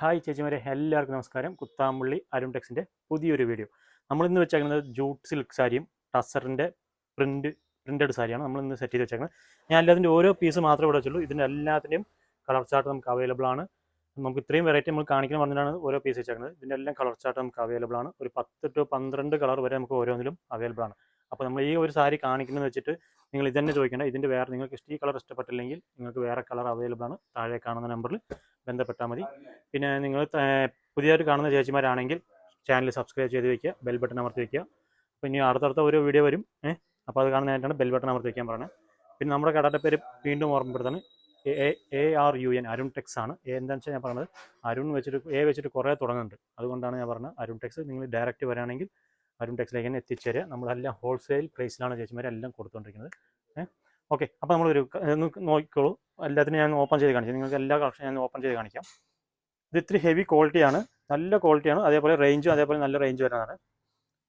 Hi ചേച്ചിമാരെ എല്ലാവർക്കും നമസ്കാരം. കുത്താമ്പള്ളി അരുൺ ടെക്സിന്റെ പുതിയൊരു വീഡിയോ. നമ്മളിന്ന് വെച്ചേക്കുന്നത് ജൂട്ട് സിൽക്ക് സാരിയും ടസറിന്റെ പ്രിന്റ് പ്രിന്റഡ് സാരിയാണ് നമ്മൾ ഇന്ന് സെറ്റ് ചെയ്ത് വെച്ചേക്കുന്നത്. ഞാൻ എല്ലാത്തിന്റെ ഓരോ പീസ് മാത്രമേ ഇവിടെ വെച്ചുള്ളൂ. ഇതിന്റെ എല്ലാത്തിന്റെയും കളർ ചാർട്ട് നമുക്ക് അവൈലബിൾ ആണ്. നമുക്ക് ഇത്രയും വെറൈറ്റി നമ്മൾ കാണിക്കുന്ന പറഞ്ഞിട്ടാണ് ഓരോ പീസ് വെച്ചേക്കുന്നത്. ഇതിന്റെ എല്ലാം കളർ ചാർട്ട് നമുക്ക് അവൈലബിൾ ആണ്. ഒരു പത്ത് ടു പന്ത്രണ്ട് കളർ വരെ നമുക്ക് ഓരോന്നിലും അവൈലബിൾ ആണ്. അപ്പോൾ നമ്മൾ ഈ ഒരു സാരി കാണിക്കുന്നത് വെച്ചിട്ട് നിങ്ങൾ ഇതന്നെ ചോദിക്കേണ്ട. ഇതിന്റെ വേറെ നിങ്ങൾക്ക് ഈ കളർ ഇഷ്ടപ്പെട്ടില്ലെങ്കിൽ നിങ്ങൾക്ക് വേറെ കളർ അവൈലബിൾ ആണ് താഴെ കാണുന്ന നമ്പറിൽ ബന്ധപ്പെട്ടാൽ മതി. പിന്നെ നിങ്ങൾ പുതിയതായിട്ട് കാണുന്ന ചേച്ചിമാരാണെങ്കിൽ ചാനൽ സബ്സ്ക്രൈബ് ചെയ്ത് വെക്കുക ബെൽ ബട്ടൺ അമർത്തി വെക്കുക. അപ്പോൾ ഇനി അടുത്തടുത്ത ഓരോ വീഡിയോ വരും ഏഹ് അപ്പോൾ അത് കാണുന്നതായിട്ടാണ് ബെൽ ബട്ടൺ അമർത്തി വെക്കാൻ പറയുന്നത്. പിന്നെ നമ്മുടെ കടയുടെ പേര് വീണ്ടും ഓർമ്മപ്പെടുത്താണ്. A A R U N Arun tex ആണ്. എന്താണെന്ന് വെച്ചാൽ ഞാൻ പറഞ്ഞത് അരുൺ വെച്ചിട്ട് എ വെച്ചിട്ട് കുറേ തുടങ്ങുന്നുണ്ട്. അതുകൊണ്ടാണ് ഞാൻ പറഞ്ഞത് അരുൺ ടെക്സ് നിങ്ങൾ ഡയറക്റ്റ് വരാണെങ്കിൽ അരുൺ ടെക്സിലേക്ക് തന്നെ എത്തിച്ചേരുക. നമ്മളെല്ലാം ഹോൾസെയിൽ പ്രൈസിലാണ് ചേച്ചിമാരെല്ലാം കൊടുത്തുകൊണ്ടിരിക്കുന്നത് ഏഹ് ഓക്കെ അപ്പോൾ നമ്മൾ ഒരു നോക്കിക്കോളൂ. എല്ലാത്തിനും ഞാൻ ഓപ്പൺ ചെയ്ത് കാണിക്കാം. നിങ്ങൾക്ക് എല്ലാ കളക്ഷനും ഞാൻ ഓപ്പൺ ചെയ്ത് കാണിക്കാം. ഇത് ഇത്തിരി ഹെവി ക്വാളിറ്റിയാണ് നല്ല ക്വാളിറ്റിയാണ് അതേപോലെ റേഞ്ചും അതേപോലെ നല്ല റേഞ്ച് വരുന്നതാണ്.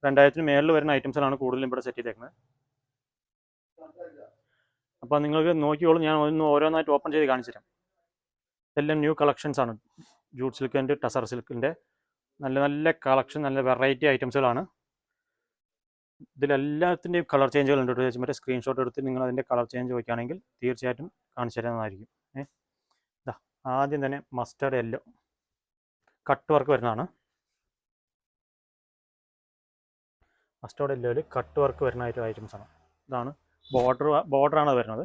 രണ്ടായിരത്തിന് മേളിൽ വരുന്ന ഐറ്റംസിലാണ് കൂടുതലും ഇവിടെ സെറ്റ് ചെയ്തേക്കുന്നത് അപ്പോൾ നിങ്ങൾക്ക് നോക്കിയോളൂ ഞാൻ ഒന്ന് ഓരോന്നായിട്ട് ഓപ്പൺ ചെയ്ത് കാണിച്ചു തരാം. ഇതെല്ലാം ന്യൂ കളക്ഷൻസ് ആണ്. ജൂട്ട് സിൽക്കിന്റെ ടസർ സിൽക്കിന്റെ നല്ല നല്ല കളക്ഷൻ നല്ല വെറൈറ്റി ഐറ്റംസുകളാണ് ഇതിലെല്ലാത്തിന്റെയും കളർ ചേഞ്ചുകൾ ഉണ്ട് കേട്ടോ ചേച്ചി. മറ്റേ സ്ക്രീൻഷോട്ട് എടുത്ത് നിങ്ങൾ അതിന്റെ കളർ ചേഞ്ച് വയ്ക്കുകയാണെങ്കിൽ തീർച്ചയായിട്ടും കാണിച്ചു തരുന്നതായിരിക്കും. ഏ ഇതാ ആദ്യം തന്നെ മസ്റ്റർഡ് യെല്ലോ കട്ട് വർക്ക് വരുന്നതാണ്. മസ്റ്റർഡ് യെല്ലോയിൽ കട്ട് വർക്ക് വരുന്ന ഒരു ഐറ്റംസ് ആണ് ഇതാണ് ബോർഡർ ബോർഡറാണ് വരുന്നത്.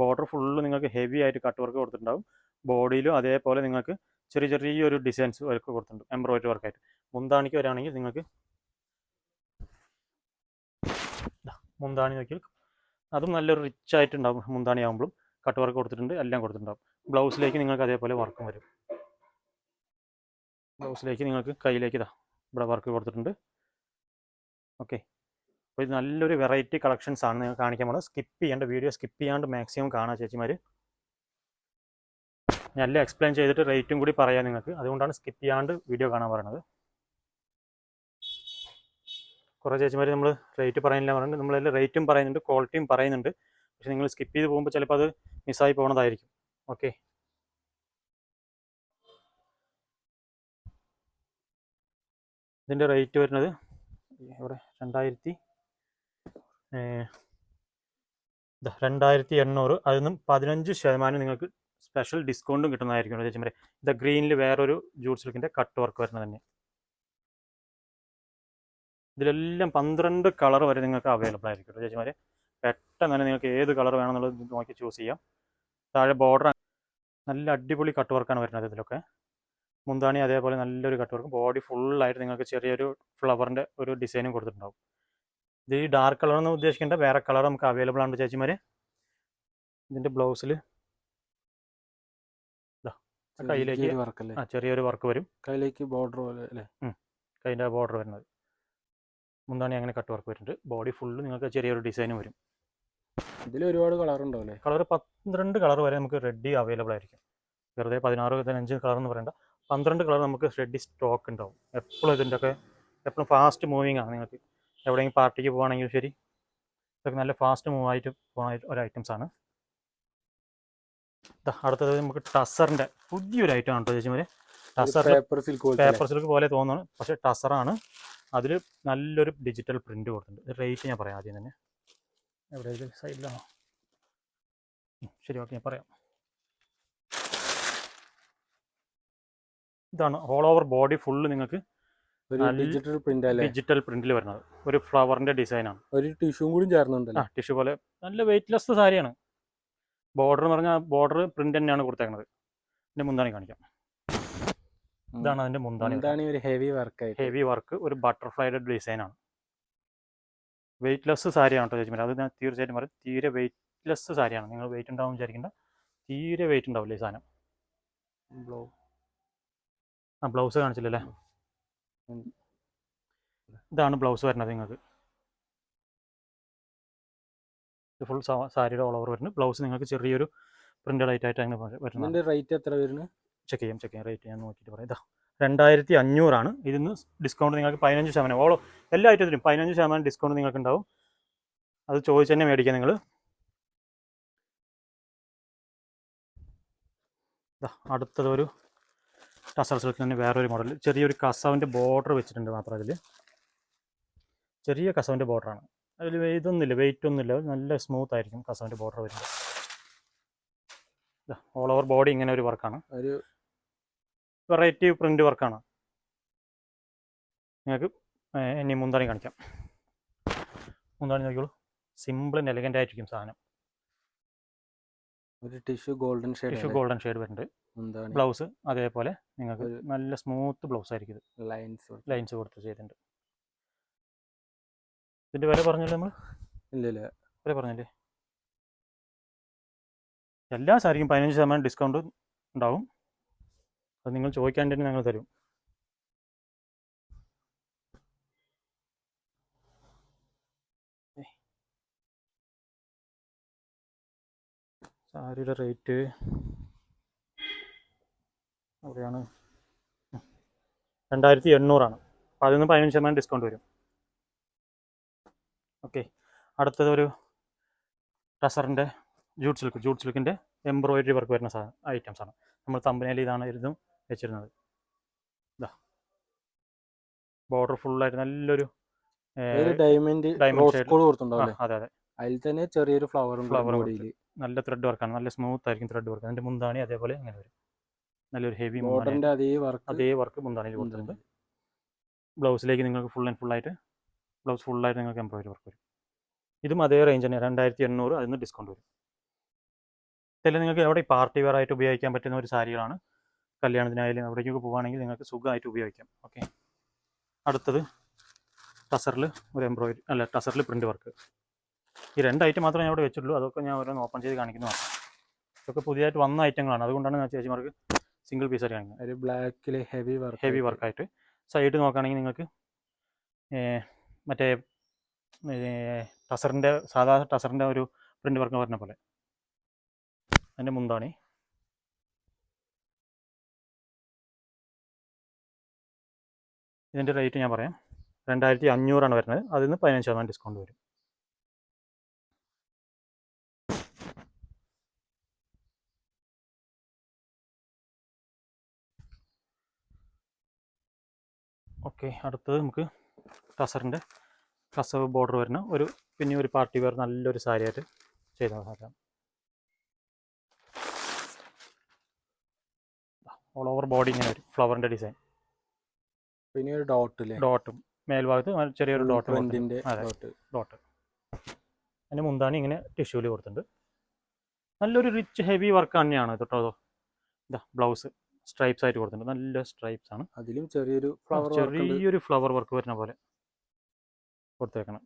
ബോർഡർ ഫുള്ള് നിങ്ങൾക്ക് ഹെവി ആയിട്ട് കട്ട് വർക്ക് കൊടുത്തിട്ടുണ്ടാകും ബോഡിയിലും അതേപോലെ നിങ്ങൾക്ക് ചെറിയ ചെറിയൊരു ഡിസൈൻസ് വർക്ക് കൊടുത്തിട്ടുണ്ട്. എംബ്രോയിഡറി വർക്കായിട്ട് മുന്താണിക്ക് വരാണെങ്കിൽ നിങ്ങൾക്ക് മുന്താണി നോക്കിയാൽ അതും നല്ലൊരു റിച്ച് ആയിട്ടുണ്ടാവും മുന്താണി ആകുമ്പോഴും കട്ട് വർക്ക് കൊടുത്തിട്ടുണ്ട് എല്ലാം കൊടുത്തിട്ടുണ്ടാവും. ബ്ലൗസിലേക്ക് നിങ്ങൾക്ക് അതേപോലെ വർക്കും വരും. ബ്ലൗസിലേക്ക് നിങ്ങൾക്ക് കയ്യിലേക്ക് ഇതാ ഇവിടെ വർക്ക് കൊടുത്തിട്ടുണ്ട്. ഓക്കെ അപ്പോൾ ഇത് നല്ലൊരു വെറൈറ്റി കളക്ഷൻസ് ആണ് നിങ്ങൾ കാണിക്കാൻ പോകുന്നത്. സ്കിപ്പ് ചെയ്യേണ്ട വീഡിയോ സ്കിപ്പ് ചെയ്യാണ്ട് മാക്സിമം കാണാം ചേച്ചിമാർ ഞാൻ എല്ലാം എക്സ്പ്ലെയിൻ ചെയ്തിട്ട് റേറ്റും കൂടി പറയാം നിങ്ങൾക്ക്. അതുകൊണ്ടാണ് സ്കിപ്പ് ചെയ്യാണ്ട് വീഡിയോ കാണാൻ പറയുന്നത്. കുറേ ചേച്ചിമാർ നമ്മൾ റേറ്റ് പറയുന്നില്ല പറയുന്നുണ്ട് നമ്മളതിൽ റേറ്റും പറയുന്നുണ്ട് ക്വാളിറ്റിയും പറയുന്നുണ്ട്. പക്ഷെ നിങ്ങൾ സ്കിപ്പ് ചെയ്ത് പോകുമ്പോൾ ചിലപ്പോൾ അത് മിസ്സായി പോകുന്നതായിരിക്കും ഓക്കെ ഇതിന്റെ റേറ്റ് വരുന്നത് ഇവിടെ രണ്ടായിരത്തി രണ്ടായിരത്തി എണ്ണൂറ്. അതിൽ നിന്നും പതിനഞ്ച് ശതമാനം നിങ്ങൾക്ക് സ്പെഷ്യൽ ഡിസ്കൗണ്ടും കിട്ടുന്നതായിരിക്കും കേട്ടോ ചേച്ചിമാരെ. ഇത് ഗ്രീനിൽ വേറൊരു ജൂട്ട് സിൽക്കിന്റെ കട്ട് വർക്ക് വരുന്നത് തന്നെ. ഇതിലെല്ലാം പന്ത്രണ്ട് കളർ വരെ നിങ്ങൾക്ക് അവൈലബിൾ ആയിരിക്കും കേട്ടോ ചേച്ചിമാരെ. പെട്ടെന്ന് തന്നെ നിങ്ങൾക്ക് ഏത് കളർ വേണമെന്നുള്ളത് നോക്കി ചൂസ് ചെയ്യാം. താഴെ ബോർഡർ നല്ല അടിപൊളി കട്ട് വർക്കാണ് വരുന്നത് ഇതിലൊക്കെ. മുന്താണി അതേപോലെ നല്ലൊരു കട്ട് വർക്ക് ബോഡി ഫുള്ളായിട്ട് നിങ്ങൾക്ക് ചെറിയൊരു ഫ്ലവറിന്റെ ഒരു ഡിസൈനും കൊടുത്തിട്ടുണ്ടാവും. ഇത് ഈ ഡാർക്ക് കളർ എന്ന് ഉദ്ദേശിക്കേണ്ട. വേറെ കളർ നമുക്ക് അവൈലബിൾ ആണ് ചേച്ചിമാർ ഇതിന്റെ ബ്ലൗസിൽ കയ്യിലേക്ക് ആ ചെറിയൊരു വർക്ക് വരും. കയ്യിലേക്ക് ബോർഡർ പോലെ അല്ലേ? കയ്യിന്റെ ബോർഡർ വരുന്നത്. മുന്താണി അങ്ങനെ കട്ട് വർക്ക് വരുന്നുണ്ട്. ബോഡി ഫുള്ള് നിങ്ങൾക്ക് ചെറിയൊരു ഡിസൈനും വരും. ഇതിൽ ഒരുപാട് കളർ ഉണ്ടാവും അല്ലേ കളർ പന്ത്രണ്ട് കളർ വരെ നമുക്ക് റെഡി അവൈലബിൾ ആയിരിക്കും. വെറുതെ പതിനാറ് പതിനഞ്ച് കളർ എന്ന് പറയണ്ട. പന്ത്രണ്ട് കളർ നമുക്ക് റെഡി സ്റ്റോക്ക് ഉണ്ടാവും. എപ്പോഴും ഇതിന്റെ ഒക്കെ എപ്പോഴും ഫാസ്റ്റ് മൂവിങ് ആണ് നിങ്ങൾക്ക്. എവിടെയെങ്കിലും പാർട്ടിക്ക് പോകുകയാണെങ്കിലും ശരി. ഇതൊക്കെ നല്ല ഫാസ്റ്റ് മൂവ് ആയിട്ട് പോകുന്ന ഒരു ഐറ്റംസ് ആണ്. അടുത്തത് നമുക്ക് ടസറിന്റെ പുതിയൊരു ഐറ്റം ആണ് കേട്ടോ ചേച്ചിമാരെ. ടസർ പേപ്പർ സിൽക്ക് പോലെ പേപ്പർ സിൽക്ക് പോലെ തോന്നുന്നു. പക്ഷേ ടസറാണ് അതിൽ നല്ലൊരു ഡിജിറ്റൽ പ്രിന്റ് കൊടുത്തിട്ടുണ്ട്. റേറ്റ് ഞാൻ പറയാം ആദ്യം തന്നെ. എവിടെ സൈഡിലാണോ ശരി ഓക്കെ ഞാൻ പറയാം. ഇതാണ് ഓൾ ഓവർ ബോഡി ഫുള്ള് നിങ്ങൾക്ക് ഡിജിറ്റൽ പ്രിന്റ് ഡിജിറ്റൽ പ്രിന്റിൽ വരുന്നത്. ഒരു ഫ്ലവറിന്റെ ഡിസൈനാണ് ഒരു ടിഷ്യൂ കൂടി ചേർന്നുണ്ടല്ലോ? ആ ടിഷ്യൂ പോലെ നല്ല വെയിറ്റ്ലെസ് സാരിയാണ്. ബോർഡർ എന്ന് പറഞ്ഞാൽ ബോർഡർ പ്രിന്റ് തന്നെയാണ് കൊടുത്തേക്കുന്നത് ഇതിന്റെ മുന്താണി കാണിക്കാം. ഇതാണ് അതിന്റെ മുന്താണി ഒരു ഹെവി വർക്ക് ഹെവി വർക്ക് ഒരു ബട്ടർഫ്ലൈയുടെ ആണ്. വെയിറ്റ്ലെസ് സാരിയാണ് കേട്ടോ ചേച്ചിമാർ അത് ഞാൻ തീർച്ചയായിട്ടും പറയും. തീരെ വെയിറ്റ്ലെസ് സാരിയാണ്. നിങ്ങൾ വെയിറ്റ് ഉണ്ടാവും വിചാരിക്കേണ്ട. തീരെ വെയിറ്റ് ഉണ്ടാവില്ല ഈ സാധനം. ആ ബ്ലൗസ് കാണിച്ചില്ലല്ലേ? ഇതാണ് ബ്ലൗസ് വരുന്നത് നിങ്ങൾക്ക്. ഇത് ഫുൾ സാരിയുടെ ഓൾ ഓവർ വരുന്നത്. ബ്ലൗസ് നിങ്ങൾക്ക് ചെറിയൊരു പ്രിന്റഡ് ആയിട്ടായിട്ട് അങ്ങനെ വരുന്നത് റേറ്റ് എത്ര വരുന്നത് ചെക്ക് ചെയ്യാം ചെക്ക് ചെയ്യാം. റേറ്റ് ഞാൻ നോക്കിയിട്ട് പറയാം. ഇതാ രണ്ടായിരത്തി അഞ്ഞൂറാണ് ഇതിന് ഡിസ്കൗണ്ട് നിങ്ങൾക്ക് പതിനഞ്ച് ശതമാനം. ഓളോ എല്ലാ ഐറ്റത്തിലും പതിനഞ്ച് ശതമാനം ഡിസ്കൗണ്ട് നിങ്ങൾക്ക് ഉണ്ടാവും അത് ചോദിച്ച് തന്നെ മേടിക്കാം നിങ്ങൾ അടുത്തത് ഒരു ടസർ സിൽക്ക് തന്നെ വേറൊരു മോഡൽ ചെറിയൊരു കസവിന്റെ ബോർഡർ വെച്ചിട്ടുണ്ട് മാത്രം അതിൽ ചെറിയ കസവിന്റെ ബോർഡറാണ് അതിൽ ഇതൊന്നുമില്ല വെയിറ്റ് ഒന്നുമില്ല നല്ല സ്മൂത്ത് ആയിരിക്കും കസവിന്റെ ബോർഡർ വരുന്നത്. ഓൾ ഓവർ ബോഡി ഇങ്ങനെ ഒരു വർക്കാണ് ഒരു വെറൈറ്റി പ്രിന്റ് വർക്കാണ് നിങ്ങൾക്ക് ഇനി മുന്താണി കാണിക്കാം. മുന്താണി നോക്കിയോളൂ സിമ്പിൾ ആൻഡ് എലഗന്റ് ആയിരിക്കും സാധനം. ഒരു tissue golden tissue shade golden shade വരുന്നുണ്ട്. ബ്ലൗസ് അതേപോലെ നിങ്ങൾക്ക് നല്ല സ്മൂത്ത് ബ്ലൗസ് ആയിരിക്കും ഇത്. ലൈൻസ് ലൈൻസ് കൊടുത്ത് ചെയ്തിട്ടുണ്ട്. ഇതിന്റെ വില പറഞ്ഞല്ലോ നമ്മൾ ഇല്ല ഇല്ല. വില പറഞ്ഞല്ലേ? എല്ലാ സാരിക്കും പതിനഞ്ച് ശതമാനം ഡിസ്കൗണ്ട് ഉണ്ടാവും. അത് നിങ്ങൾ ചോദിക്കാൻ തന്നെ ഞങ്ങൾ തരും. സാരിയുടെ റേറ്റ് എവിടെയാണ് ഉം. രണ്ടായിരത്തി എണ്ണൂറാണ്. അപ്പോൾ അതിൽ നിന്ന് പതിനഞ്ച് ശതമാനം ഡിസ്കൗണ്ട് വരും. ഓക്കെ അടുത്തത് ഒരു ടസറിന്റെ ജൂട്ട് സിൽക്ക് ജൂട്ട് സിൽക്കിന്റെ എംബ്രോയിഡറി വർക്ക് വരുന്ന സാധനം ഐറ്റംസ് ആണ്. നമ്മൾ തമ്പനയിൽ ഇതാണ് ഇതും വെച്ചിരുന്നത്. ഇതാ ബോർഡർ ഫുള്ളായിട്ട് നല്ലൊരു ഡയമണ്ട് അതെ അതെ. അതിൽ തന്നെ ചെറിയൊരു ഫ്ലവറും ഫ്ലവറും നല്ല ത്രെഡ് വർക്കാണ് നല്ല സ്മൂത്ത് ആയിരിക്കും ത്രെഡ് വർക്ക് അതിന്റെ മുന്താണി അതേപോലെ അങ്ങനെ വരും. നല്ലൊരു ഹെവി ബോർഡറിന്റെ അതേ വർക്ക് അതേ വർക്ക് മുന്താണിയിൽ കൊടുത്തിട്ടുണ്ട്. ബ്ലൗസിലേക്ക് നിങ്ങൾക്ക് ഫുൾ ആൻഡ് ഫുൾ ആയിട്ട് ബ്ലൗസ് ഫുൾ ആയിട്ട് നിങ്ങൾക്ക് എംബ്രോയിഡറി വർക്ക് വരും. ഇതും അതേ റേഞ്ച് തന്നെ. രണ്ടായിരത്തി എണ്ണൂറ് അതിന് ഡിസ്കൗണ്ട് വരും. ഇതെല്ലാം നിങ്ങൾക്ക് എവിടെ പാർട്ടി വെയർ ആയിട്ട് ഉപയോഗിക്കാൻ പറ്റുന്ന ഒരു സാരികളാണ്. കല്യാണത്തിനായാലും എവിടേക്കൊക്കെ പോകുകയാണെങ്കിൽ നിങ്ങൾക്ക് സുഖമായിട്ട് ഉപയോഗിക്കാം. ഓക്കെ അടുത്തത് ടസറിൽ ഒരു എംബ്രോയിഡറി അല്ല ടസറിൽ പ്രിന്റ് വർക്ക് ഈ രണ്ട് ഐറ്റം മാത്രമേ ഞാൻ ഇവിടെ വെച്ചിട്ടുള്ളൂ. അതൊക്കെ ഞാൻ ഓരോന്ന് ഓപ്പൺ ചെയ്ത് കാണിക്കുന്നു. ഇതൊക്കെ പുതിയതായിട്ട് വന്ന ഐറ്റങ്ങളാണ് അതുകൊണ്ടാണ് ഞാൻ ചേച്ചിമാർക്ക് സിംഗിൾ പീസ് ആയിട്ട് കാണിക്കുന്നത്. ഒരു ബ്ലാക്കിൽ ഹെവി വർക്ക് ഹെവി വർക്കായിട്ട് സൈഡ് നോക്കുകയാണെങ്കിൽ നിങ്ങൾക്ക് മറ്റേ ടസറിന്റെ സാധാരണ ടസറിന്റെ ഒരു പ്രിന്റ് വർക്ക് പറഞ്ഞ പോലെ. അതിന്റെ മുന്താണി ഇതിന്റെ റേറ്റ് ഞാൻ പറയാം. രണ്ടായിരത്തി അഞ്ഞൂറാണ് വരുന്നത്. അതിൽ നിന്ന് പതിനഞ്ച് ശതമാനം ഡിസ്കൗണ്ട് വരും. ഓക്കെ അടുത്തത് നമുക്ക് ടസറിന്റെ കസവ് ബോർഡർ വരുന്ന ഒരു പിന്നെ ഒരു പാർട്ടി വെയർ നല്ലൊരു സാരി ആയിട്ട് ചെയ്ത സാധനം ഓൾ ഓവർ ബോഡി ഇങ്ങനെ ഒരു ഫ്ലവറിന്റെ ഡിസൈൻ പിന്നെ ഒരു ഡോട്ട് ഡോട്ടും മേൽഭാഗത്ത് ചെറിയൊരു ഡോട്ട് ഡോട്ട്. ഡോട്ട്. അതിന് മുന്താണി ഇങ്ങനെ ടിഷ്യൂൽ കൊടുത്തിട്ടുണ്ട്. നല്ലൊരു റിച്ച് ഹെവി വർക്ക് തന്നെയാണ് തൊട്ടോ ഇതാ ബ്ലൗസ് സ്ട്രൈപ്സ് ആയിട്ട് കൊടുത്തിട്ടുണ്ട്. നല്ല സ്ട്രൈപ്സ് ആണ്. അതിലും ചെറിയൊരു ഫ്ലവർ ചെറിയൊരു ഫ്ലവർ വർക്ക് വരുന്ന പോലെ കൊടുത്തേക്കണം.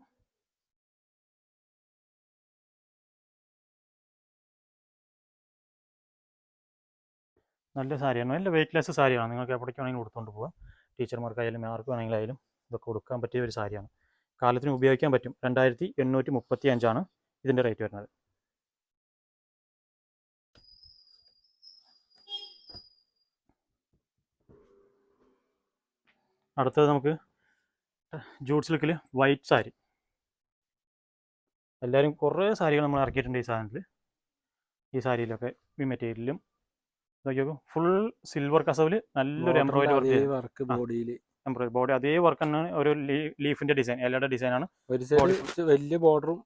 നല്ല സാരിയാണ്. നല്ല വെയിറ്റ്ലെസ് സാരിയാണ്. നിങ്ങൾക്ക് എവിടേക്ക് വേണമെങ്കിലും കൊടുത്തുകൊണ്ട് പോകാം ടീച്ചർമാർക്കായാലും ആർക്ക് വേണമെങ്കിലായാലും ഇതൊക്കെ കൊടുക്കാൻ പറ്റിയ ഒരു സാരിയാണ്. കാലത്തിന് ഉപയോഗിക്കാൻ പറ്റും. രണ്ടായിരത്തി എണ്ണൂറ്റി മുപ്പത്തി അഞ്ചാണ് ഇതിന്റെ റേറ്റ് വരുന്നത്. അടുത്തത് നമുക്ക് ജൂട്ട് സിൽക്കിൽ വൈറ്റ് സാരി. എല്ലാവരും കുറേ സാരികൾ നമ്മൾ ഇറക്കിയിട്ടുണ്ട് ഈ സാധനത്തിൽ. ഈ സാരിയിലൊക്കെ ഈ നോക്കിയോക്കൂ ഫുൾ സിൽവർ കസവിൽ നല്ലൊരു എംബ്രോയിഡറി വർക്ക്. ബോഡിയിൽ എംബ്രോയിഡറി ബോഡി അതേ വർക്ക് തന്നെയാണ് ഒരു ലീഫിന്റെ ഡിസൈൻ ഇലയുടെ ഡിസൈനാണ് ഒരു സൈഡ് വലിയ ബോർഡറും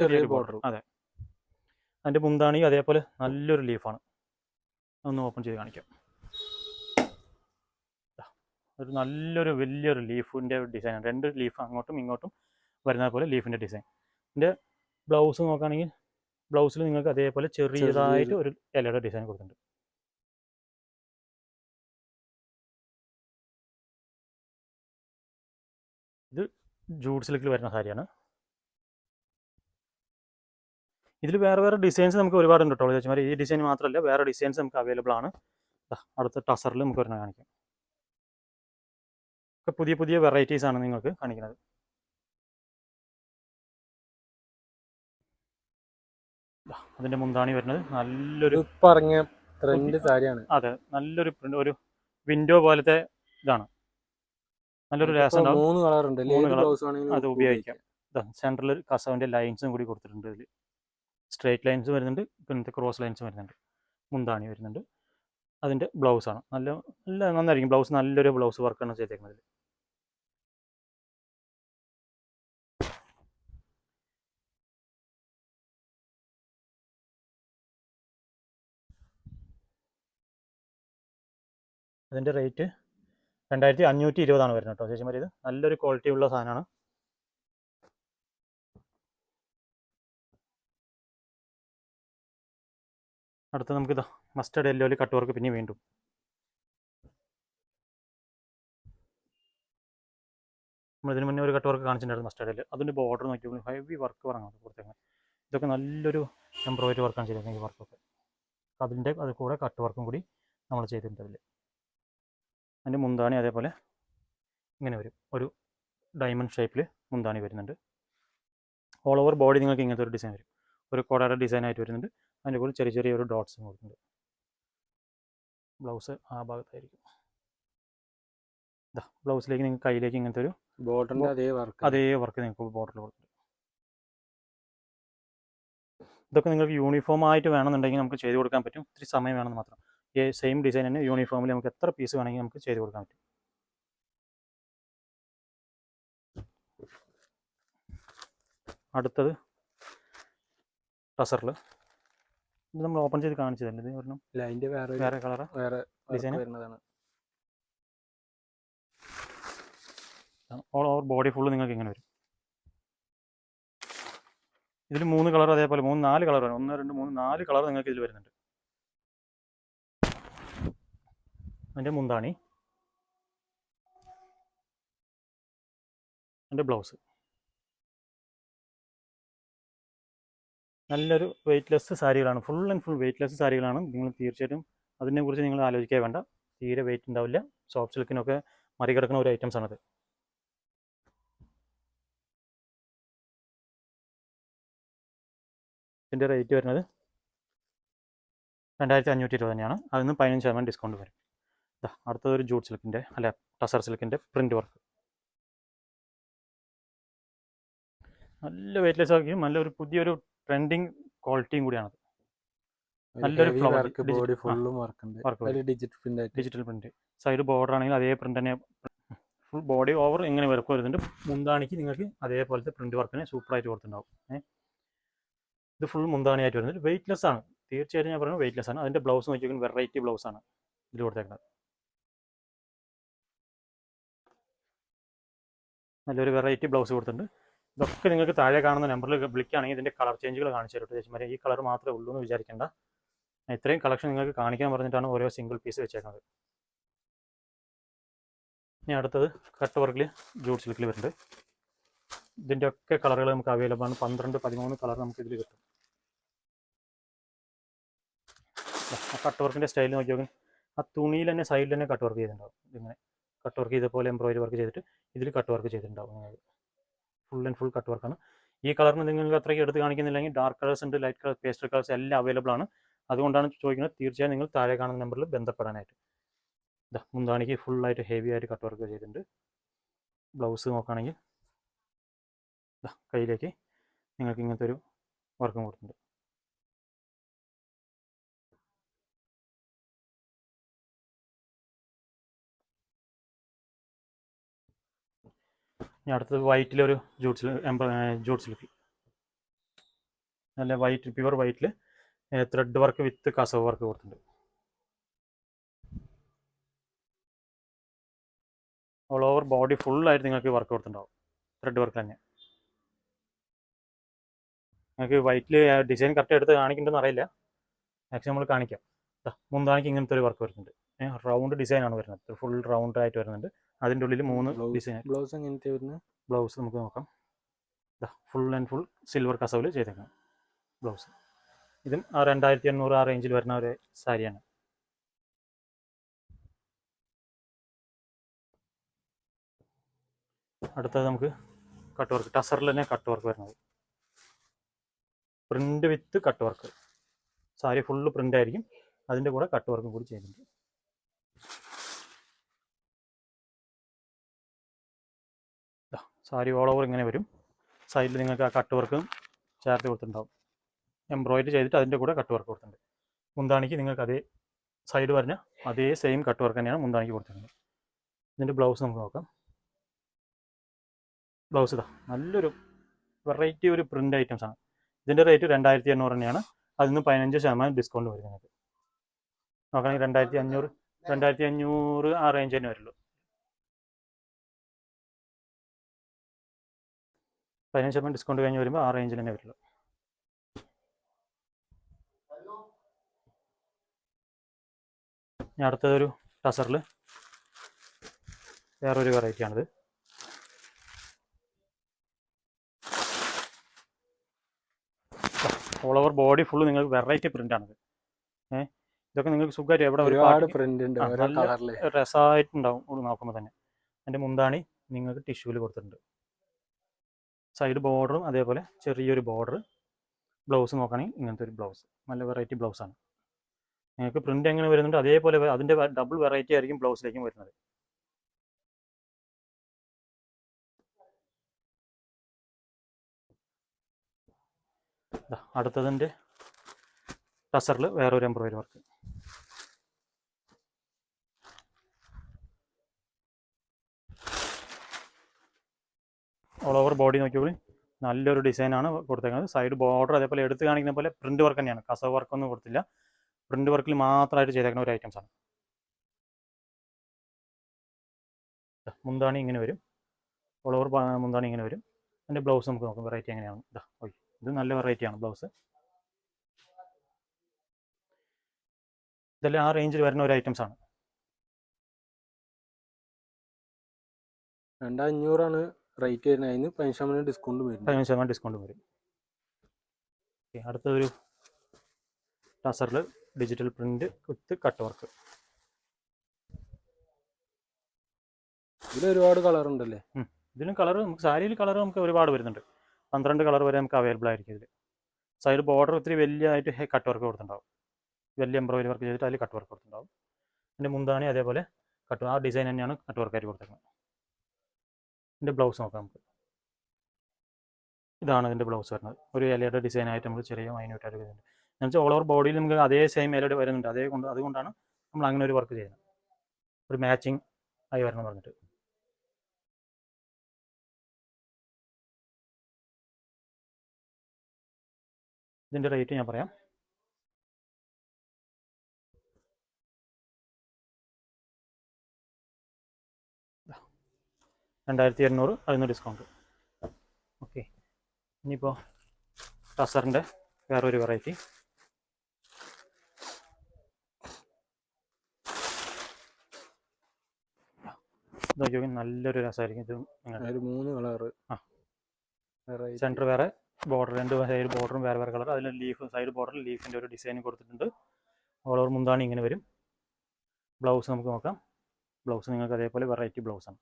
ചെറിയ ബോർഡറും അതെ. അതിന്റെ മുന്താണി അതേപോലെ നല്ലൊരു ലീഫാണ് ഒന്ന് ഓപ്പൺ ചെയ്ത് കാണിക്കാം. ഒരു നല്ലൊരു വലിയൊരു ലീഫിന്റെ ഡിസൈനാണ് രണ്ട് ലീഫ് അങ്ങോട്ടും ഇങ്ങോട്ടും വരുന്ന പോലെ ലീഫിന്റെ ഡിസൈൻ ഇതിന്റെ ബ്ലൗസ് നോക്കുകയാണെങ്കിൽ ബ്ലൗസിൽ നിങ്ങൾക്ക് അതേപോലെ ചെറിയതായിട്ട് ഒരു ഇലയുടെ ഡിസൈൻ കൊടുത്തിട്ടുണ്ട്. ഇത് ജൂട്ട് സിൽക്കിൽ വരുന്ന സാരിയാണ്. ഇതിൽ വേറെ വേറെ ഡിസൈൻസ് നമുക്ക് ഒരുപാടുണ്ട് കേട്ടോ ചേച്ചിമാർ ഈ ഡിസൈൻ മാത്രമല്ല വേറെ ഡിസൈൻസ് നമുക്ക് അവൈലബിൾ ആണ്. അടുത്ത ടസറിൽ നമുക്ക് ഒരെണ്ണം കാണിക്കാം. ഒക്കെ പുതിയ പുതിയ വെറൈറ്റീസ് ആണ് നിങ്ങൾക്ക് കാണിക്കുന്നത്. അതിന്റെ മുന്താണി വരുന്നത്. നല്ലൊരു പറഞ്ഞ ട്രെൻഡ് സാരിയാണ്. അതെ നല്ലൊരു പ്രിന്റ് ഒരു വിൻഡോ പോലത്തെ ഇതാണ്. നല്ലൊരു രസം മൂന്ന് കളർ ഉണ്ട് അത് ഉപയോഗിക്കാം. സെൻട്രൽ കസവിന്റെ ലൈൻസും കൂടി കൊടുത്തിട്ടുണ്ട് ഇതിൽ സ്ട്രേറ്റ് ലൈൻസ് വരുന്നുണ്ട് പിന്നത്തെ ക്രോസ് ലൈൻസ് വരുന്നുണ്ട്. മുന്താണി വരുന്നുണ്ട്. അതിന്റെ ബ്ലൗസാണ് നല്ല നല്ല നന്നായിരിക്കും. ബ്ലൗസ് നല്ലൊരു ബ്ലൗസ് വർക്കാണ് ചെയ്തേക്കുന്നത് അതിന്റെ റേറ്റ് രണ്ടായിരത്തി അഞ്ഞൂറ്റി ഇരുപതാണ് വരുന്നത് കേട്ടോ ചേച്ചിമാർ ഇത്. നല്ലൊരു ക്വാളിറ്റി ഉള്ള സാധനമാണ്. അടുത്ത നമുക്കിതാ മസ്റ്റർഡ് യെല്ലോയിൽ കട്ട് വർക്ക് പിന്നെ വീണ്ടും. നമ്മളിതിന് മുന്നേ ഒരു കട്ട് വർക്ക് കാണിച്ചിട്ടുണ്ടായിരുന്നു മസ്റ്റർഡ് യെല്ലോ അതിന്റെ ബോർഡർ നോക്കിയപ്പോൾ ഹെവി വർക്ക് പറഞ്ഞാണ് കൊടുത്തേക്കുന്നത് ഇതൊക്കെ നല്ലൊരു എംബ്രോയിഡറി വർക്കാണ് ചെയ്തേക്കുന്നത് ഈ വർക്കൊക്കെ അതിന്റെ അത് കൂടെ കട്ട് വർക്കും കൂടി നമ്മൾ ചെയ്തിട്ടുണ്ട് അതിൽ അതിന്റെ മുന്താണി അതേപോലെ ഇങ്ങനെ വരും. ഒരു ഡയമണ്ട് ഷേപ്പിൽ മുന്താണി വരുന്നുണ്ട്. ഓൾ ഓവർ ബോഡി നിങ്ങൾക്ക് ഇങ്ങനത്തെ ഒരു ഡിസൈൻ വരും. ഒരു കൊടയുടെ ഡിസൈൻ ആയിട്ട് വരുന്നുണ്ട്. അതിന്റെ കൂടെ ചെറിയ ചെറിയ ഒരു ഡോട്ട്സും കൊടുക്കുന്നുണ്ട് ബ്ലൗസ് ആ ഭാഗത്തായിരിക്കും. ഇതാ ബ്ലൗസിലേക്ക് നിങ്ങൾക്ക് കയ്യിലേക്ക് ഇങ്ങനത്തെ ഒരു ബോർഡറിന്റെ അതേ വർക്ക് അതേ വർക്ക് നിങ്ങൾക്ക് ബോർഡറിൽ കൊടുക്കുന്നുണ്ട് ഇതൊക്കെ നിങ്ങൾക്ക് യൂണിഫോം ആയിട്ട് വേണമെന്നുണ്ടെങ്കിൽ നമുക്ക് ചെയ്ത് കൊടുക്കാൻ പറ്റും. ഇത്തിരി സമയം വേണമെന്ന് മാത്രം. സെയിം ഡിസൈൻ തന്നെ യൂണിഫോമിൽ നമുക്ക് എത്ര പീസ് വേണമെങ്കിൽ നമുക്ക് ചെയ്ത് കൊടുക്കാൻ പറ്റും. അടുത്തത് ടസറിൽ ഇത് നമ്മൾ ഓപ്പൺ ചെയ്ത് കാണിച്ചതല്ലേ? ഇത് ഒരെണ്ണം. അതിന്റെ വേറെ വേറെ കളർ വേറെ ഡിസൈൻ വരുന്നതാണ്. ഓൾ ഓവർ ബോഡി ഫുള്ള് നിങ്ങൾക്ക് ഇങ്ങനെ വരും. ഇതിൽ മൂന്ന് കളർ അതേപോലെ മൂന്ന് നാല് കളർ വരും. ഒന്ന് രണ്ട് മൂന്ന് നാല് കളർ നിങ്ങൾക്ക് ഇതിൽ വരുന്നുണ്ട്. അതിന്റെ മുന്താണി. അതിന്റെ ബ്ലൗസ്. നല്ലൊരു വെയ്റ്റ്ലെസ് സാരികളാണ്. ഫുൾ ആൻഡ് ഫുൾ വെയ്റ്റ്ലെസ് സാരികളാണ്. നിങ്ങൾ തീർച്ചയായിട്ടും അതിനെക്കുറിച്ച് നിങ്ങൾ ആലോചിക്കാൻ വേണ്ട. തീരെ വെയിറ്റ് ഉണ്ടാവില്ല. സോഫ്റ്റ് സിൽക്കിനൊക്കെ മറികടക്കുന്ന ഒരു ഐറ്റംസ് ആണത്. ഇതിന്റെ റേറ്റ് വരുന്നത് രണ്ടായിരത്തി അഞ്ഞൂറ്റി ഇരുപത് തന്നെയാണ്. അതിൽ നിന്ന് പതിനഞ്ച് ശതമാനം ഡിസ്കൗണ്ട് വരും. അടുത്തത് ഒരു ജൂട്ട് സിൽക്കിന്റെ അല്ല? ടസർ സിൽക്കിന്റെ പ്രിന്റ് വർക്ക്. നല്ല വെയിറ്റ്ലെസ് ആക്കിയും നല്ലൊരു പുതിയൊരു ട്രെൻഡിങ് ക്വാളിറ്റിയും കൂടിയാണത്. നല്ലൊരു ഡിജിറ്റൽ പ്രിന്റ് സൈഡ് ബോർഡർ ആണെങ്കിൽ അതേ പ്രിന്റ് തന്നെ ഫുൾ ബോഡി ഓവർ ഇങ്ങനെ വർക്ക് വരുന്നുണ്ട്. മുന്താണിക്ക് നിങ്ങൾക്ക് അതേപോലത്തെ പ്രിന്റ് വർക്കിനെ സൂപ്പറായിട്ട് കൊടുത്തിട്ടുണ്ടാവും. ഇത് ഫുൾ മുന്താണിയായിട്ട് വരുന്നത്. വെയിറ്റ്ലെസ് ആണ്. തീർച്ചയായിട്ടും ഞാൻ പറയുന്നത് വെയിറ്റ്ലെസ് ആണ്. അതിന്റെ ബ്ലൗസ് നോക്കിയാൽ വെറൈറ്റി ബ്ലൗസ് ആണ് ഇതിൽ കൊടുത്തേക്കുന്നത്. നല്ലൊരു വെറൈറ്റി ബ്ലൗസ് കൊടുത്തിട്ടുണ്ട്. ഇതൊക്കെ നിങ്ങൾക്ക് താഴെ കാണുന്ന നമ്പറിൽ വിളിക്കുകയാണെങ്കിൽ ഇതിന്റെ കളർ ചേഞ്ചുകൾ കാണിച്ചു തരും ചേച്ചിമാരെ ഈ കളർ മാത്രമേ ഉള്ളൂ എന്ന് വിചാരിക്കേണ്ട. ഇത്രയും കളക്ഷൻ നിങ്ങൾക്ക് കാണിക്കാൻ പറഞ്ഞിട്ടാണ് ഓരോ സിംഗിൾ പീസ് വെച്ചേക്കുന്നത്. ഇനി അടുത്തത് കട്ട് വർക്കിൽ ജൂട്ട് സിൽക്കിൽ വരുന്നുണ്ട്. ഇതിന്റെ ഒക്കെ കളറുകൾ നമുക്ക് അവൈലബിൾ ആണ്. പന്ത്രണ്ട് പതിമൂന്ന് കളർ നമുക്ക് ഇതിൽ കിട്ടും. ആ കട്ട് വർക്കിന്റെ സ്റ്റൈൽ നോക്കി നോക്കി ആ തുണിയിൽ തന്നെ സൈഡിൽ തന്നെ കട്ട് വർക്ക് ചെയ്തിട്ടുണ്ടാവും ഇങ്ങനെ കട്ട് വർക്ക് ചെയ്തപോലെ എംബ്രോയിഡറി വർക്ക് ചെയ്തിട്ട് ഇതിൽ കട്ട് വർക്ക് ചെയ്തിട്ടുണ്ടാവും ഫുൾ ആൻഡ് ഫുൾ കട്ട് വർക്കാണ് ഈ കളറിന് നിങ്ങൾക്ക് അത്രയ്ക്ക് എടുത്ത് കാണിക്കുന്നില്ലെങ്കിൽ ഡാർക്ക് കളേഴ്സ് ഉണ്ട് ലൈറ്റ് കളർ പേസ്റ്റൽ കളേഴ്സ് എല്ലാം അവൈലബിൾ ആണ്. അതുകൊണ്ടാണ് ചോദിക്കുന്നത് തീർച്ചയായും നിങ്ങൾ താഴെ കാണുന്ന നമ്പറിൽ ബന്ധപ്പെടാനായിട്ട്. ഇതാ മുന്താണിക്ക് ഫുള്ളായിട്ട് ഹെവി ആയിട്ട് കട്ട് വർക്ക് ചെയ്തിട്ടുണ്ട്. ബ്ലൗസ് നോക്കുകയാണെങ്കിൽ കയ്യിലേക്ക് നിങ്ങൾക്ക് ഇങ്ങനത്തെ ഒരു വർക്കും കൊടുത്തിട്ടുണ്ട്. ഇനി അടുത്തത് വൈറ്റിലൊരു ജൂട്ട് സിൽ ജൂട്ട് സിൽക്ക് നല്ല വൈറ്റ് പ്യുവർ വൈറ്റിൽ ത്രെഡ് വർക്ക് വിത്ത് കസവ് വർക്ക് കൊടുത്തിട്ടുണ്ട്. ഓൾ ഓവർ ബോഡി ഫുള്ളായിട്ട് നിങ്ങൾക്ക് വർക്ക് കൊടുത്തിട്ടുണ്ടാവും. ത്രെഡ് വർക്ക് തന്നെ. നിങ്ങൾക്ക് വൈറ്റിൽ ഡിസൈൻ കറക്റ്റ് എടുത്ത് കാണിക്കുന്നുണ്ടെന്ന് അറിയില്ല. മാക്സിമം നമ്മൾ കാണിക്കാം. മുന്താണിക്ക് ഇങ്ങനത്തെ ഒരു വർക്ക് വരുന്നുണ്ട് റൗണ്ട് ഡിസൈനാണ് വരുന്നത്. ഫുൾ റൗണ്ട് ആയിട്ട് വരുന്നുണ്ട്. അതിന്റെ ഉള്ളിൽ മൂന്ന് ഡിസൈൻ ബ്ലൗസ് എങ്ങനത്തെ വരുന്നത് ബ്ലൗസ് നമുക്ക് നോക്കാം. ഫുൾ ആൻഡ് ഫുൾ സിൽവർ കസവിൽ ചെയ്തേക്കാം. ബ്ലൗസ്. ഇതും ആ രണ്ടായിരത്തി എണ്ണൂറ് ആ റേഞ്ചിൽ വരുന്ന ഒരു സാരിയാണ്. അടുത്തത് നമുക്ക് കട്ട് വർക്ക് ടസറിൽ തന്നെ കട്ട് വർക്ക് വരുന്നത്. Print with cut work sari full print ആയിരിക്കും. അതിന്റെ കൂടെ കട്ട് വർക്കും കൂടി ചെയ്യുന്നുണ്ട് സാരി ഓൾ ഓവർ ഇങ്ങനെ വരും. സൈഡിൽ നിങ്ങൾക്ക് ആ കട്ട് വർക്കും ചേർത്ത് കൊടുത്തിട്ടുണ്ടാവും. എംബ്രോയിഡറി ചെയ്തിട്ട് അതിന്റെ കൂടെ കട്ട് വർക്ക് കൊടുത്തിട്ടുണ്ട്. മുന്താണിക്ക് നിങ്ങൾക്ക് അതേ സൈഡ് പറഞ്ഞ അതേ സെയിം കട്ട് വർക്ക് തന്നെയാണ് മുന്താണിക്ക് കൊടുത്തിട്ടുണ്ട് ഇതിന്റെ ബ്ലൗസ് നമുക്ക് നോക്കാം. ബ്ലൗസ് ഇതാ നല്ലൊരു വെറൈറ്റി ഒരു പ്രിന്റ് ഐറ്റംസ് ആണ്. ഇതിന്റെ റേറ്റ് രണ്ടായിരത്തി എണ്ണൂറ് തന്നെയാണ്. അതിൽ നിന്ന് പതിനഞ്ച് ശതമാനം ഡിസ്കൗണ്ട് വരുന്നത് നോക്കുകയാണെങ്കിൽ രണ്ടായിരത്തി അഞ്ഞൂറ് രണ്ടായിരത്തി അഞ്ഞൂറ് ആ റേഞ്ച് തന്നെ വരുള്ളൂ. പതിനഞ്ച് ശതമാനം ഡിസ്കൗണ്ട് കഴിഞ്ഞ് വരുമ്പോൾ ആ റേഞ്ചിൽ തന്നെ വരുള്ളൂ ഇനി അടുത്തതൊരു ടസറിൽ വേറൊരു വെറൈറ്റി ആണിത്. ഓൾ ഓവർ ബോഡി ഫുള്ള് നിങ്ങൾക്ക് വെറൈറ്റി പ്രിന്റ് ആണിത്. ഏഹ് ഇതൊക്കെ നിങ്ങൾക്ക് സുഖമായിട്ട് എവിടെ ഒരു ഒരുപാട് പ്രിന്റ് ഉണ്ട് നല്ല രസമായിട്ടുണ്ടാവും നോക്കുമ്പോൾ തന്നെ. അതിന്റെ മുന്താണി നിങ്ങൾക്ക് ടിഷ്യൂവിൽ കൊടുത്തിട്ടുണ്ട്. സൈഡ് ബോർഡറും അതേപോലെ ചെറിയൊരു ബോർഡർ ബ്ലൗസ് നോക്കുകയാണെങ്കിൽ ഇങ്ങനത്തെ ഒരു ബ്ലൗസ് നല്ല വെറൈറ്റി ബ്ലൗസാണ് നിങ്ങൾക്ക് പ്രിന്റ് എങ്ങനെ വരുന്നുണ്ട് അതേപോലെ അതിന്റെ ഡബിൾ വെറൈറ്റി ആയിരിക്കും ബ്ലൗസിലേക്കും വരുന്നത്. അടുത്തതിന്റെ ടസറിൽ വേറൊരു embroidery work all over body നോക്കിയപ്പോൾ നല്ലൊരു ഡിസൈനാണ് കൊടുത്തേക്കുന്നത്. സൈഡ് ബോർഡർ അതേപോലെ എടുത്ത് കാണിക്കുന്ന പോലെ പ്രിന്റ് വർക്ക് തന്നെയാണ്. കസവ് വർക്കൊന്നും കൊടുത്തില്ല. പ്രിന്റ് വർക്കിൽ മാത്രമായിട്ട് ചെയ്തേക്കുന്ന ഒരു ഐറ്റംസ് ആണ്. മുന്താണി ഇങ്ങനെ വരും. ഓൾ ഓവർ മുന്താണി ഇങ്ങനെ വരും. അതിന്റെ ബ്ലൗസ് നമുക്ക് നോക്കാം. വെറൈറ്റി എങ്ങനെയാണ്. ഓയ് ഇത് നല്ല വെറൈറ്റിയാണ് ബ്ലൗസ് ഇതെല്ലാം ആ റേഞ്ചിൽ വരുന്ന ഒരു ഐറ്റംസ് ആണ്. രണ്ടഞ്ഞൂറാണ് റേറ്റ് വരുന്ന അതിന് പതിനഞ്ച് ശതമാനം ഡിസ്കൗണ്ട് വരും. പതിനഞ്ച് ശതമാനം ഡിസ്കൗണ്ട് വരും. ഓക്കെ അടുത്തൊരു ടസറിൽ digital print with cut work ഇതിൽ ഒരുപാട് കളർ ഉണ്ടല്ലേ? ഇതിലും കളർ നമുക്ക് സാരിയിൽ കളർ നമുക്ക് ഒരുപാട് വരുന്നുണ്ട്. പന്ത്രണ്ട് കളർ വരെ നമുക്ക് അവൈലബിൾ ആയിരിക്കും ഇതിൽ സൈഡ് ബോർഡർ ഒത്തിരി വലിയതായിട്ട് കട്ട് വർക്ക് കൊടുത്തിട്ടുണ്ടാവും. വലിയ എംബ്രോയിഡറി വർക്ക് ചെയ്തിട്ട് അതിൽ കട്ട് വർക്ക് കൊടുത്തിട്ടുണ്ടാവും. അതിന്റെ മുന്താണി അതേപോലെ കട്ട് ആ ഡിസൈൻ തന്നെയാണ് കട്ട് വർക്കായിട്ട് കൊടുത്തേക്കുന്നത്. ഇതിന്റെ ബ്ലൗസ് നോക്കാം നമുക്ക്. ഇതാണ് ഇതിന്റെ ബ്ലൗസ് വരുന്നത്. ഒരു ഇലയുടെ ഡിസൈൻ ആയിട്ട് നമുക്ക് ചെറിയ മൈന്യൂട്ടായിട്ട് വരുന്നുണ്ട്. എന്ന് വെച്ചാൽ ഓൾ ഓവർ ബോഡിയിൽ നമുക്ക് അതേ സെയിം ഇലയുടെ വരുന്നുണ്ട്. അതേ കൊണ്ട് അതുകൊണ്ടാണ് നമ്മൾ അങ്ങനെ ഒരു വർക്ക് ചെയ്യുന്നത്. ഒരു മാച്ചിങ് ആയി വരണം എന്ന് പറഞ്ഞിട്ട്. ഇതിന്റെ റേറ്റ് ഞാൻ പറയാം. രണ്ടായിരത്തി എണ്ണൂറ് അതിന് ഡിസ്കൗണ്ട് ഓക്കെ ഇനിയിപ്പോൾ ടസറിന്റെ വേറൊരു വെറൈറ്റി നല്ലൊരു രസമായിരിക്കും. ഇത് മൂന്ന് കളർ ആ. സെന്റർ വേറെ ബോർഡർ രണ്ട് സൈഡ് ബോർഡറും വേറെ വേറെ കളർ അതിൽ ലീഫ് സൈഡ് ബോർഡറിൽ ലീഫിന്റെ ഒരു ഡിസൈൻ കൊടുത്തിട്ടുണ്ട്. ഓൾ ഓവർ മുന്താണി ഇങ്ങനെ വരും. ബ്ലൗസ് നമുക്ക് നോക്കാം. ബ്ലൗസ് നിങ്ങൾക്ക് അതേപോലെ വെറൈറ്റി ബ്ലൗസാണ്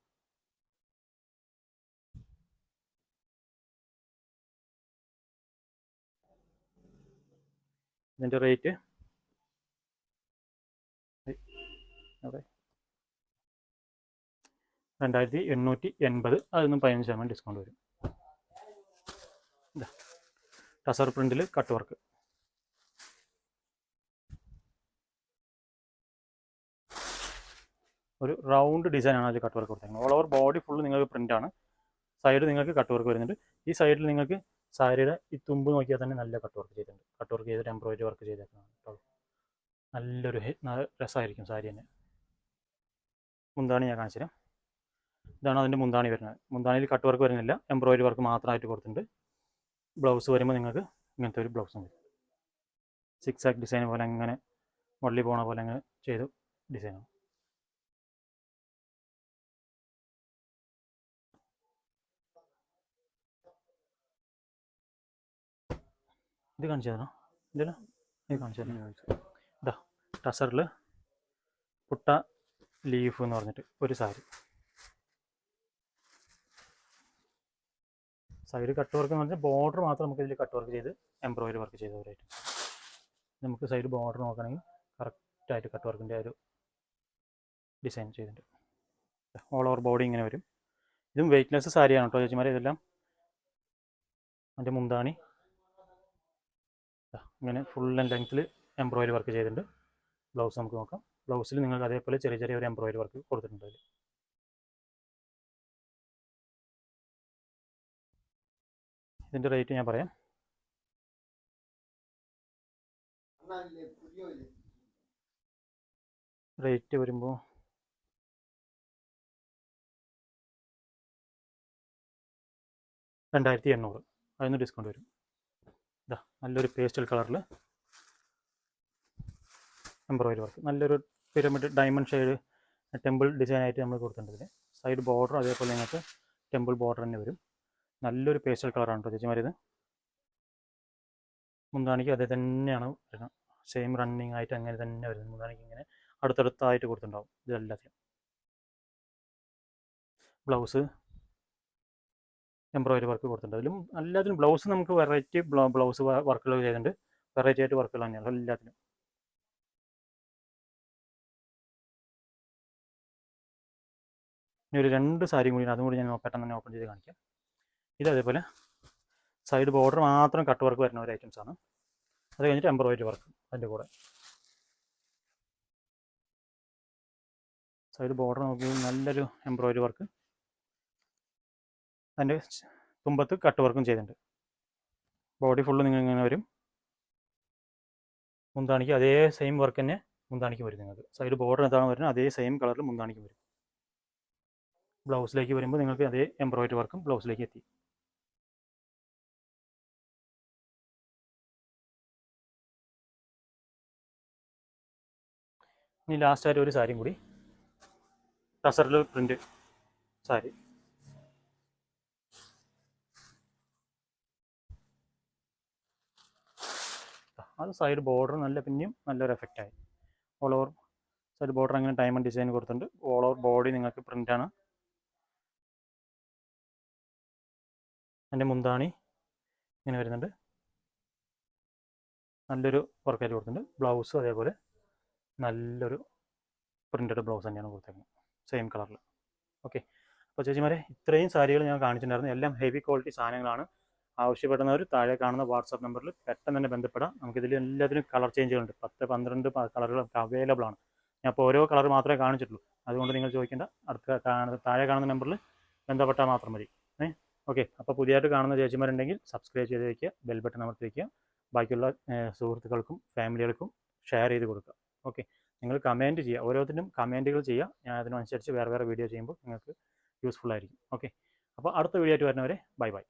ഇതിന്റെ റേറ്റ് അതെ രണ്ടായിരത്തി എണ്ണൂറ്റി എൺപത് അതിൽ പതിനഞ്ച് ശതമാനം ഡിസ്കൗണ്ട് വരും. ടസർ പ്രിന്റിൽ കട്ട് വർക്ക് ഒരു റൗണ്ട് ഡിസൈനാണ് അതിൽ കട്ട് വർക്ക് കൊടുത്തേക്കുന്നത്. ഓൾ ഓവർ ബോഡി ഫുള്ള് നിങ്ങൾക്ക് പ്രിന്റാണ് സൈഡ് നിങ്ങൾക്ക് കട്ട് വർക്ക് വരുന്നുണ്ട്. ഈ സൈഡിൽ നിങ്ങൾക്ക് സാരിയുടെ ഈ തുമ്പ് നോക്കിയാൽ തന്നെ നല്ല കട്ട് വർക്ക് ചെയ്തിട്ടുണ്ട്. കട്ട് വർക്ക് ചെയ്തിട്ട് എംബ്രോയിഡറി വർക്ക് ചെയ്തേക്കുന്നതാണ് കേട്ടോ നല്ലൊരു രസമായിരിക്കും സാരി തന്നെ. മുന്താണി ഞാൻ കാണിച്ചു തരാം ഇതാണ് അതിന്റെ മുന്താണി വരുന്നത്. മുന്താണിയിൽ കട്ട് വർക്ക് വരുന്നില്ല. എംബ്രോയിഡറി വർക്ക് മാത്രമായിട്ട് കൊടുത്തിട്ടുണ്ട്. ബ്ലൗസ് വരുമ്പോൾ നിങ്ങൾക്ക് ഇങ്ങനത്തെ ഒരു ബ്ലൗസും വരും. സിക്സ് ആക്ക് ഡിസൈൻ പോലെ അങ്ങനെ മുള്ളി പോണ പോലെ അങ്ങനെ ചെയ്ത് ഡിസൈനാണ് ഇത് കാണിച്ചു തരണോ ഇല്ലല്ലോ ഇത് കാണിച്ചു തരണം ടസറിൽ പുട്ട ലീഫ് എന്ന് പറഞ്ഞിട്ട് ഒരു സാരി. സൈഡ് കട്ട് വർക്ക് എന്ന് പറഞ്ഞാൽ ബോർഡർ മാത്രം നമുക്ക് ഇതിൽ കട്ട് വർക്ക് ചെയ്ത് എംബ്രോയിഡറി വർക്ക് ചെയ്തവരായിട്ട് നമുക്ക് സൈഡ് ബോർഡർ നോക്കണമെങ്കിൽ കറക്റ്റായിട്ട് കട്ട് വർക്കിന്റെ ഒരു ഡിസൈൻ ചെയ്തിട്ടുണ്ട്. ഓൾ ഓവർ ബോഡി ഇങ്ങനെ വരും. ഇതും വെയ്റ്റ്ലെസ് സാരിയാണ് കേട്ടോ ചേച്ചിമാരെ. ഇതെല്ലാം അതിന്റെ മുന്താണി ഇങ്ങനെ ഫുൾ ലെങ്ത്തിൽ എംബ്രോയിഡറി വർക്ക് ചെയ്തിട്ടുണ്ട്. ബ്ലൗസ് നമുക്ക് നോക്കാം. ബ്ലൗസിൽ നിങ്ങൾക്ക് അതേപോലെ ചെറിയ ചെറിയ ഒരു എംബ്രോയിഡറി വർക്ക് കൊടുത്തിട്ടുണ്ട് അതിൽ ഇതിന്റെ റേറ്റ് ഞാൻ പറയാം. റേറ്റ് വരുമ്പോൾ രണ്ടായിരത്തി എണ്ണൂറ്. അതിന് ഡിസ്കൗണ്ട് വരും. നല്ലൊരു പേസ്റ്റൽ കളറിൽ എംബ്രോയിഡറി വർക്ക് നല്ലൊരു pyramid diamond shade temple design ആയിട്ട് നമ്മൾ കൊടുത്തിട്ടുണ്ട് ഇതിൽ സൈഡ് ബോർഡർ അതേപോലെ നിങ്ങൾക്ക് ടെമ്പിൾ ബോർഡർ തന്നെ വരും. നല്ലൊരു പേസ്റ്റൽ കളറാണ് കേട്ടോ ചേച്ചിമാരിത് മുന്താണിക്ക് അതേ തന്നെയാണ് വരുന്നത്. സെയിം റണ്ണിങ് ആയിട്ട് അങ്ങനെ തന്നെ വരുന്നത്. മുന്താണിക്ക് ഇങ്ങനെ അടുത്തടുത്തായിട്ട് കൊടുത്തിട്ടുണ്ടാവും ഇതെല്ലാത്തിനും ബ്ലൗസ് എംബ്രോയിഡറി വർക്ക് കൊടുത്തിട്ടുണ്ട്. അതിലും എല്ലാത്തിനും ബ്ലൗസ് നമുക്ക് വെറൈറ്റി ബ്ലൗസ് വർക്കുകൾ ചെയ്തിട്ടുണ്ട്. വെറൈറ്റി ആയിട്ട് വർക്കുകൾ തന്നെയാണ് എല്ലാത്തിനും ഇനി ഒരു രണ്ട് സാരിയും കൂടി അതും കൂടി ഞാൻ പെട്ടെന്ന് തന്നെ ഓപ്പൺ ചെയ്ത് കാണിക്കാം. ഇത് അതേപോലെ സൈഡ് ബോർഡർ മാത്രം കട്ട് വർക്ക് വരുന്ന ഒരു ഐറ്റംസ് ആണ്. അത് കഴിഞ്ഞിട്ട് എംബ്രോയിഡറി വർക്ക് അതിന്റെ കൂടെ. സൈഡ് ബോർഡർ നോക്കി നല്ലൊരു എംബ്രോയിഡറി വർക്ക് അതിന്റെ തുമ്പത്ത് കട്ട് വർക്കും ചെയ്തിട്ടുണ്ട്. ബോഡി ഫുള്ള് നിങ്ങൾ ഇങ്ങനെ വരും. മുന്താണിക്ക് അതേ സെയിം വർക്ക് തന്നെ മുന്താണിക്ക് വരും നിങ്ങൾക്ക്. സൈഡ് ബോർഡർ എന്താണ് വരുന്നത് അതേ സെയിം കളറിൽ മുന്താണിക്ക് വരും. ബ്ലൗസിലേക്ക് വരുമ്പോൾ നിങ്ങൾക്ക് അതേ എംബ്രോയിഡറി വർക്കും ബ്ലൗസിലേക്ക് എത്തി. ഇനി ലാസ്റ്റ് ആയിട്ട് ഒരു സാരിയും കൂടി. ടസറിൽ പ്രിന്റ് സാരി അത് സൈഡ് ബോർഡർ നല്ല പിന്നെയും നല്ലൊരു എഫക്റ്റായി ഓൾ ഓവർ സൈഡ് ബോർഡർ അങ്ങനെ ഡയമണ്ട് ഡിസൈൻ കൊടുത്തിട്ടുണ്ട്. ഓൾ ഓവർ ബോഡി നിങ്ങൾക്ക് പ്രിന്റാണ് അതിന്റെ മുന്താണി ഇങ്ങനെ വരുന്നുണ്ട്. നല്ലൊരു വർക്കായിട്ട് കൊടുത്തിട്ടുണ്ട്. ബ്ലൗസ് അതേപോലെ നല്ലൊരു പ്രിന്റഡ് ബ്ലൗസ് തന്നെയാണ് കൊടുത്തേക്കുന്നത്. സെയിം കളറിൽ ഓക്കെ അപ്പോൾ ചേച്ചിമാരെ ഇത്രയും സാരികൾ ഞാൻ കാണിച്ചിട്ടുണ്ടായിരുന്നു. എല്ലാം ഹെവി ക്വാളിറ്റി സാധനങ്ങളാണ്. ആവശ്യപ്പെടുന്നവർ താഴെ കാണുന്ന വാട്സാപ്പ് നമ്പറിൽ പെട്ടെന്ന് തന്നെ ബന്ധപ്പെടാം. നമുക്കിതിൽ എല്ലാത്തിനും കളർ ചേഞ്ചുകളുണ്ട്. പത്ത് പന്ത്രണ്ട് കളറുകൾ നമുക്ക് അവൈലബിൾ ആണ്. ഞാൻ ഇപ്പോൾ ഓരോ കളർ മാത്രമേ കാണിച്ചിട്ടുള്ളൂ. അതുകൊണ്ട് നിങ്ങൾ ചോദിക്കേണ്ട അടുത്ത താഴെ കാണുന്ന നമ്പറിൽ ബന്ധപ്പെട്ടാൽ മാത്രം മതി. ഏ? ഓക്കെ. അപ്പോൾ പുതിയതായിട്ട് കാണുന്ന ചേച്ചിമാരുണ്ടെങ്കിൽ സബ്സ്ക്രൈബ് ചെയ്ത് വയ്ക്കുക ബെൽ ബട്ടൺ വയ്ക്കുക ബാക്കിയുള്ള സുഹൃത്തുക്കൾക്കും ഫാമിലികൾക്കും ഷെയർ ചെയ്ത് കൊടുക്കുക. ഓക്കെ. നിങ്ങൾ കമന്റ് ചെയ്യുക. ഓരോത്തിനും കമന്റുകൾ ചെയ്യുക. ഞാൻ അതിനനുസരിച്ച് വേറെ വേറെ വീഡിയോ ചെയ്യുമ്പോൾ നിങ്ങൾക്ക് യൂസ്ഫുൾ ആയിരിക്കും. ഓക്കെ. അപ്പോൾ അടുത്ത വീഡിയോ ആയിട്ട് വരുന്നവരെ ബൈ ബൈ